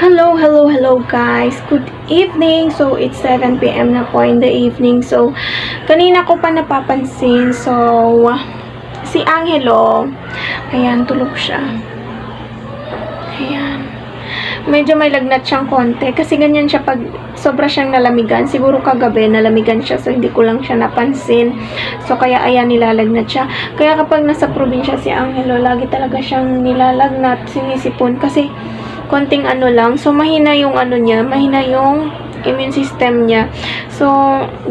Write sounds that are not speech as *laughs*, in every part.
Hello, hello, hello guys. Good evening. So, it's 7 p.m. na po in the evening. So, kanina ko pa napapansin. So, si Angelo, ayan, tulog siya. Ayan. Medyo may lagnat siyang konti. Kasi ganyan siya pag sobra siyang nalamigan. Siguro kagabi nalamigan siya. So, hindi ko lang siya napansin. So, kaya ayan, nilalagnat siya. Kaya kapag nasa probinsya si Angelo, lagi talaga siyang nilalagnat, sinisipon. Kasi, konting ano lang. So, mahina yung ano niya, mahina yung immune system niya. So,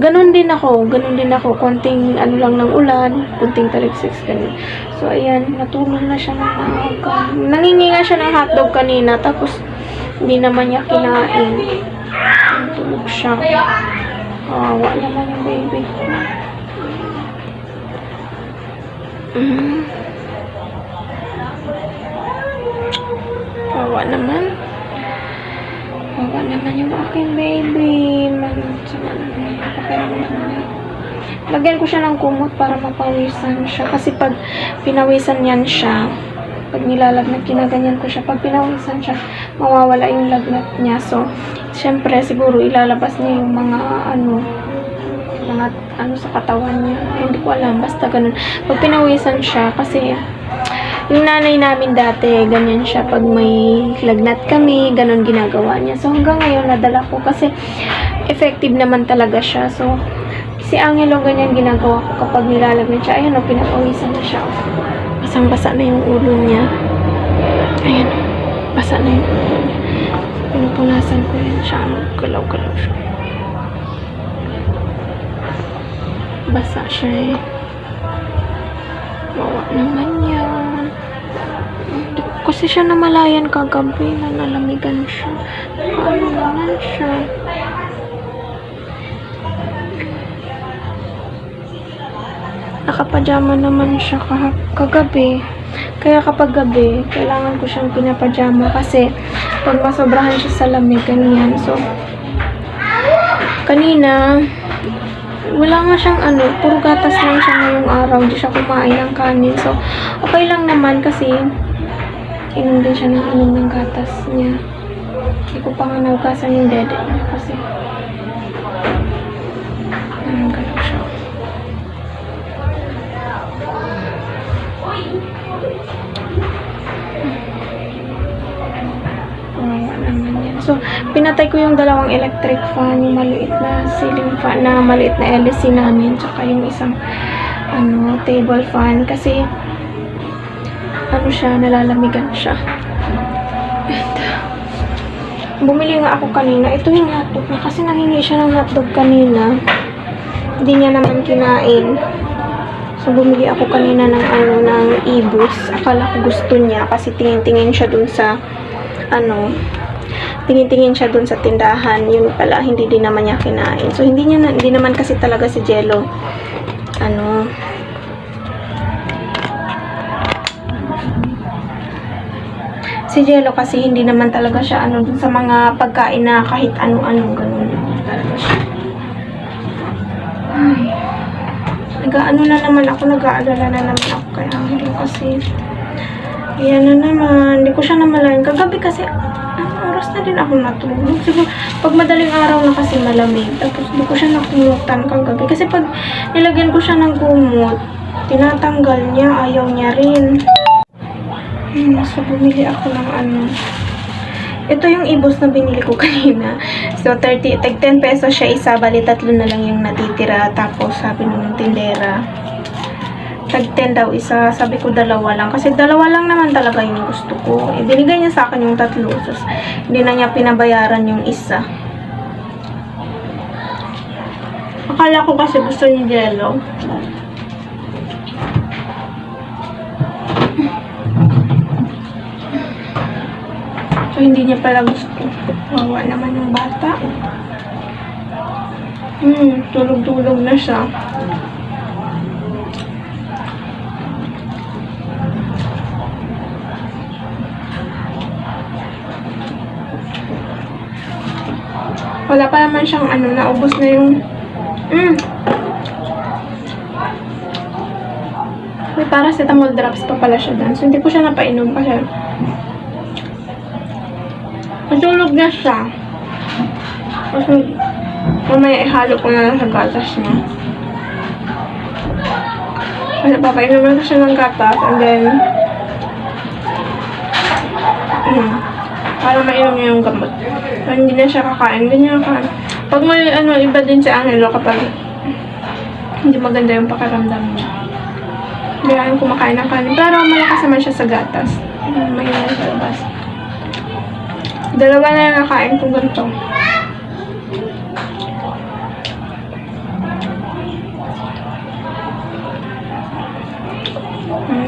ganun din ako, ganun din ako. Konting ano lang ng ulan, konting taliksik, ganun. So, ayan, natulog na siya ng maaga. Nanginginga siya ng hotdog kanina, tapos hindi naman niya kinain. Tulog siya. Kawawa naman yung baby ko. Kawawa naman. Kawawa naman yung aking baby. Naman. Niya. Lagyan ko siya ng kumot para mapawisan siya. Kasi pag pinawisan yan siya, pag nilalagnat, kinaganyan ko siya. Pag pinawisan siya, mawawala yung lagnat niya. So, syempre, siguro ilalabas niya yung mga ano, mga ano sa katawan niya. Hindi ko alam. Basta ganun. Pag pinawisan siya, kasi yung nanay namin dati, ganyan siya pag may lagnat kami, ganun ginagawa niya. So hanggang ngayon nadala ko kasi effective naman talaga siya. So si Angelo ganyan ginagawa ko kapag nilalagnat siya. Ayan o, pinapawisan na siya. Basang-basa na yung ulo niya. Ayan basa na yung ulo niya. Pinupunasan ko yan siya. Galaw-galaw siya. Basa siya eh. Wawa naman ko kasi siya namalayan kagabi na nalamigan siya. Ano naman siya. Nakapajama naman siya kagabi. Kaya kapag gabi, kailangan ko siyang pinapajama kasi pag masobrahan siya sa lamig, ganyan. So, kanina, wala nga siyang ano, puro gatas lang siya ngayong araw. Hindi siya kumain ng kanin. So, okay lang naman kasi inom din siya ng inom ng gatas niya. Hindi ko pa nga naugasan yung dede niya kasi Ayun, ganun So, pinatay ko yung dalawang electric fan, yung maliit na ceiling fan, na maliit na LC namin, tsaka yung isang ano, table fan, kasi ano siya, nalalamigan siya. And, bumili nga ako kanina. Ito yung hotdog niya, kasi nahingi siya ng hotdog kanina. Hindi niya naman kinain. So, bumili ako kanina ng ano, ng ibus. Akala ko gusto niya kasi tingin-tingin siya dun sa ano, tingin-tingin siya dun sa tindahan. Yun pala, hindi din naman niya kinain. So, hindi niya hindi naman kasi talaga si Jello ano, si Jello kasi hindi naman talaga siya ano dun sa mga pagkain na kahit ano-ano ganun talaga siya. Ay. Nag-ano na naman ako, nag-aalala na naman ako kay Angelo kasi Ayan na naman. Hindi ko siya namalayan. Kagabi kasi, anong oras na din ako natulog. Siguro, pag madaling araw na kasi malamig. Tapos, hindi ko siya nakumutan kagabi. Kasi pag nilagyan ko siya ng gumot, tinatanggal niya, ayaw niya rin. Hmm, so, bumili ako ng ano. Ito yung ibos na binili ko *laughs* kanina. So, 30, tag 10 pesos siya isa. Bali, tatlo na lang yung natitira. Tapos, sabi nung tindera, tag 10 daw isa. Sabi ko dalawa lang. Kasi dalawa lang naman talaga yung gusto ko. Eh, binigay niya sa akin yung tatlo. So, hindi na niya pinabayaran yung isa. Akala ko kasi gusto ni Jello. So, hindi niya pala gusto. Wawa naman yung bata. Hmm, tulog-tulog na siya. Wala pa naman siyang ano, naubos na yung... Mm. May paracetamol drops pa pala siya dyan. So, hindi ko siya napainom kasi Matulog na siya. Kasi, mamaya ihalo ko na lang sa gatas niya. Kasi papainom na siya ng gatas and then, mm, para mainom niya yung gamot. Hindi na siya kakain. Niya kakain. Pag may ano, iba din si Angelo kapag hindi maganda yung pakiramdam niya. Yung kumakain ng kanin. Pero malakas naman siya sa gatas. May na sa labas. Dalawa na yung nakain ko ganito.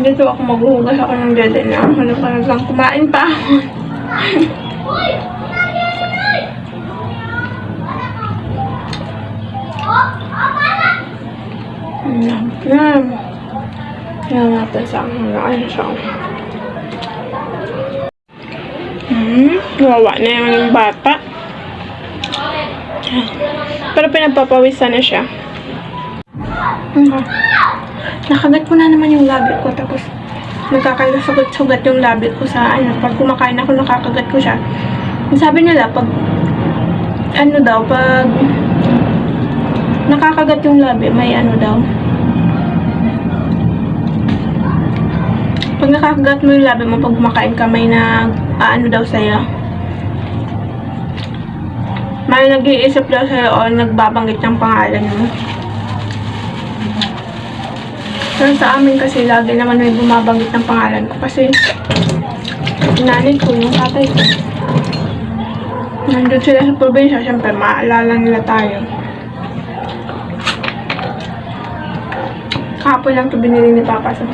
Dito ako maghuhugas ako ng dede na. Ano pa lang kumain pa ako. *laughs* Yan. Yan. Yan natin sa mga ano siya. Hmm, wawa na yung bata. Pero pinagpapawisan na siya. Hmm. Nakagat ko na naman yung labi ko tapos nagkakasugat-sugat yung labi ko sa ano. Pag kumakain ako, nakakagat ko siya. Sabi nila, pag ano daw, pag nakakagat yung labi, may ano daw. Pag nakakagat mo yung labi mo, pag kumakain ka, may nag, ano daw sa'yo. May nag-iisip daw sa'yo o nagbabanggit ng pangalan mo. Pero sa amin kasi, lagi naman may bumabanggit ng pangalan ko. Kasi, nanay ko, yung tatay ko. Nandun sila sa probinsya, syempre, maalala nila tayo. Kahapon lang ito binili ni Papa sa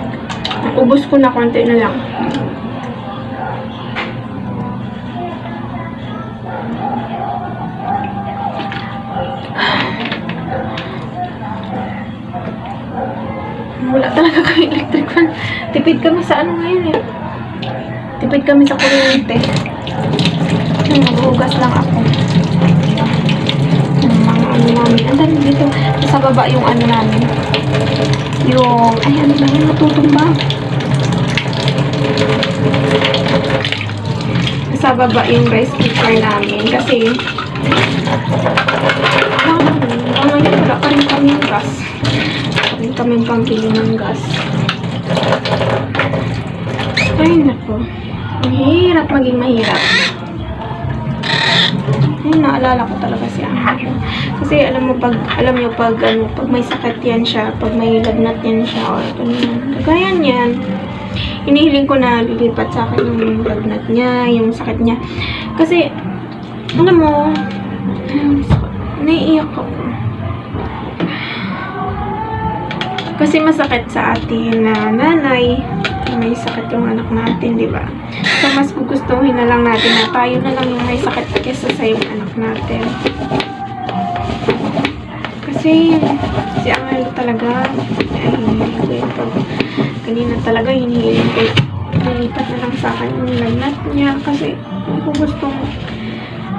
Ubus ko na konti na lang. Wala talaga kami electric fan. Tipid kami sa ano ngayon eh. Tipid kami sa kuryente. Maghugas lang ako. Yung mga ano namin. Ang dami dito. Sa baba yung ano namin. Yung, ay ano ba? Natutumba. Sa baba yung rice cooker namin. Kasi, ah, ah, ngayon wala pa rin kami yung gas. Wala rin kami pambili ng gas. Ay, nako. Ang hirap maging mahirap. Ayun, naalala ko talaga si Angelo. Kasi alam mo, pag, alam niyo, pag, ano, pag may sakit yan siya, pag may lagnat yan siya, or ganyan, kagaya niyan, inihiling ko na lilipat sa akin yung lagnat niya, yung sakit niya. Kasi, alam mo, naiiyak ako. Kasi masakit sa atin na nanay, may sakit yung anak natin, di ba? Mas gugustuhin na lang natin na tayo na lang yung may sakit kesa sa yung anak natin. Kasi, si Angelo talaga, ay, hinihiling ko kanina talaga hinihiling ko, nilipat na lang sa akin yung lagnat niya kasi, hindi ko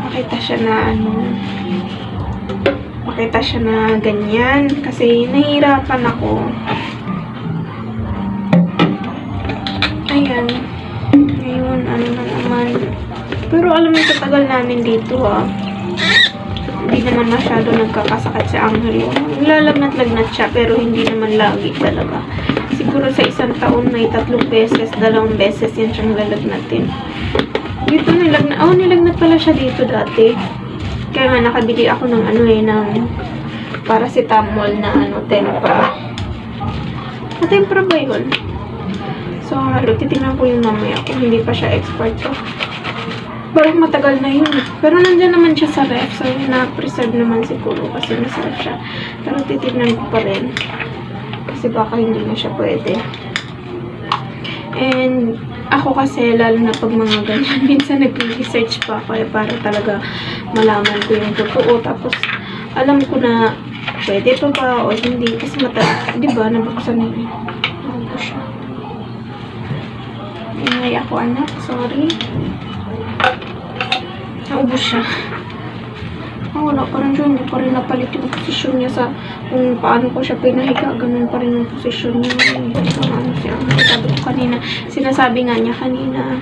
makita siya na, ano, makita siya na ganyan kasi nahihirapan ako. Ayan. Ngayon, ano na naman. Pero alam mo, sa tagal namin dito ah. Hindi naman masyado nagkakasakit si Angelo. Nilalagnat-lagnat siya pero hindi naman lagi talaga. Siguro sa isang taon may tatlong beses, dalawang beses yan siyang lalagnatin. Dito nilagnat. Oh, nilagnat pala siya dito dati. Kaya nga nakabili ako ng ano eh, ng paracetamol na ano, tempra. Na tempra ba yun? So, halo, titignan ko yung mamaya kung hindi pa siya expert to. Pero matagal na yun. Pero nandyan naman siya sa ref. So, na-preserve naman siguro kasi masarap siya. Pero titignan ko pa rin. Kasi baka hindi na siya pwede. And, ako kasi, lalo na pag mga ganyan, *laughs* minsan nag-research pa ako eh, para talaga malaman ko yung totoo. Tapos, alam ko na pwede pa ba o hindi. Kasi mata, di ba, nabuksan na eh. Ingay ako, anak. Sorry. Naubos siya. Ah, wala pa rin siya. Hindi pa rin napalit yung posisyon niya sa kung paano ko siya pinahiga. Ganun pa rin yung posisyon niya. Ito ano siya. Sabi ko kanina. Sinasabi nga niya kanina.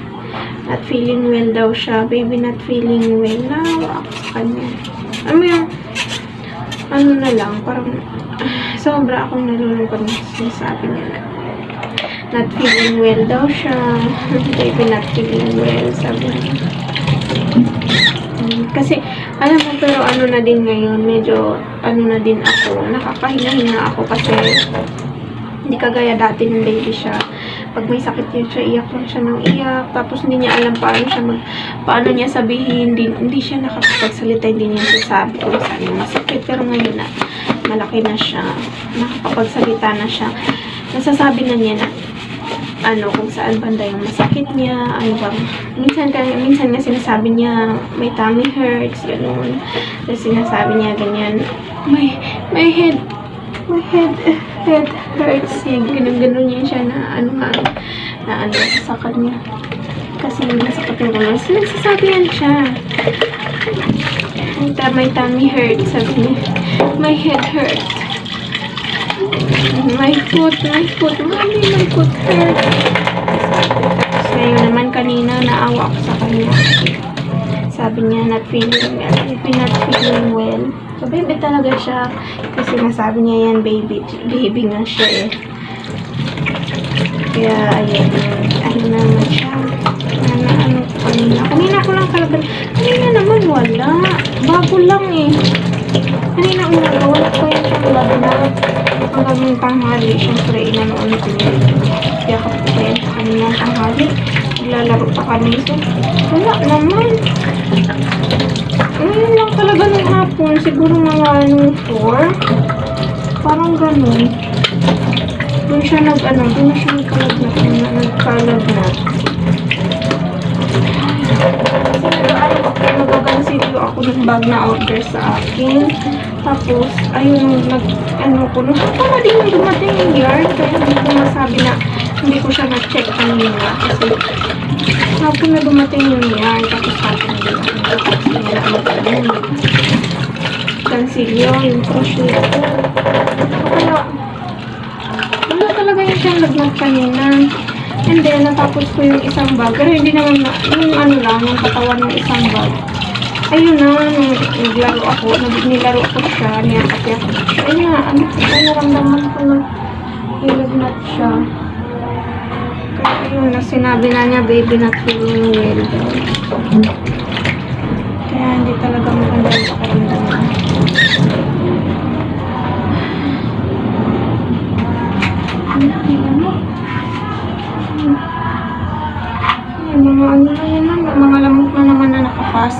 not feeling well daw siya. Baby not feeling well. Naawa ako kanya. Ano yung, ano na lang, parang, ah, sobra akong nalulungkot na sinasabi niya na not feeling well daw siya. Baby not feeling well, sabi niya. Mm, Kasi, alam mo, pero ano na din ngayon, medyo, ano na din ako, nakakahinga-hinga ako kasi, hindi kagaya dati ng baby siya. Pag may sakit yun siya, iyak lang siya ng iyak. Tapos hindi niya alam paano siya mag, paano niya sabihin. Hindi, hindi siya nakakapagsalita, hindi niya sasabi kung saan yung masakit. Pero ngayon na, malaki na siya. Nakakapagsalita na siya. Nasasabi na niya na, ano, kung saan banda yung masakit niya, ano bang, minsan, minsan nga sinasabi niya, may tummy hurts, gano'n. Tapos sinasabi niya ganyan, may, may head, my head, head hurts. Ganun-ganun niya siya na, ano nga, na ano, sa kanya. Kasi nasakit yung ulo. So, nagsasabi yan siya. May tummy hurts, sabi niya. My head hurts. My foot, my foot, mommy, my foot. Tapos ngayon naman kanina, naawa ako sa kanya. Sabi niya, not feeling not feeling well. So, baby talaga siya. Kasi nasabi niya yan, baby. Baby nga siya eh. Kaya, ayun. Ano naman siya. Ano, ano, kanina. Kanina ko lang kalaban. Kanina naman wala. Bago lang eh. Kanina umaga, wala ko yung siyang lagnat. Hanggang yung tanghali, syempre, inanoon ko yun. Kaya ko pa yan sa kanina tanghali. Naglalaro pa kami. So, wala naman. Ngayon lang talaga nung hapon, siguro mga nung 4. Parang ganun. Doon siya nag, ano, doon siya nagkalagnat, na nagkalagnat. Kasi nagagansilyo ako ng bag na order sa akin. Tapos, ayun, nag, ano ko, nung para din nung dumating yung yard, kaya hindi ko masabi na hindi ko siya na-check kanina. Kasi, hapon na dumating yung yard, tapos hapon na din ako. Tapos, ano ko yun. Gansilyo, yung crochet ko. Kaya, wala talaga yung siyang lagnat kanina. And then, natapos ko yung isang bag. Pero hindi naman, na, yung ano lang, yung katawan ng isang bag. Ayun na, naglaro ako, nilaro ko siya, niyakapya ko siya. Ayun nga, ano, kaya naramdaman ko na nilagnat siya. Kaya ayun, na sinabi na niya, baby, not feeling well daw. Ay,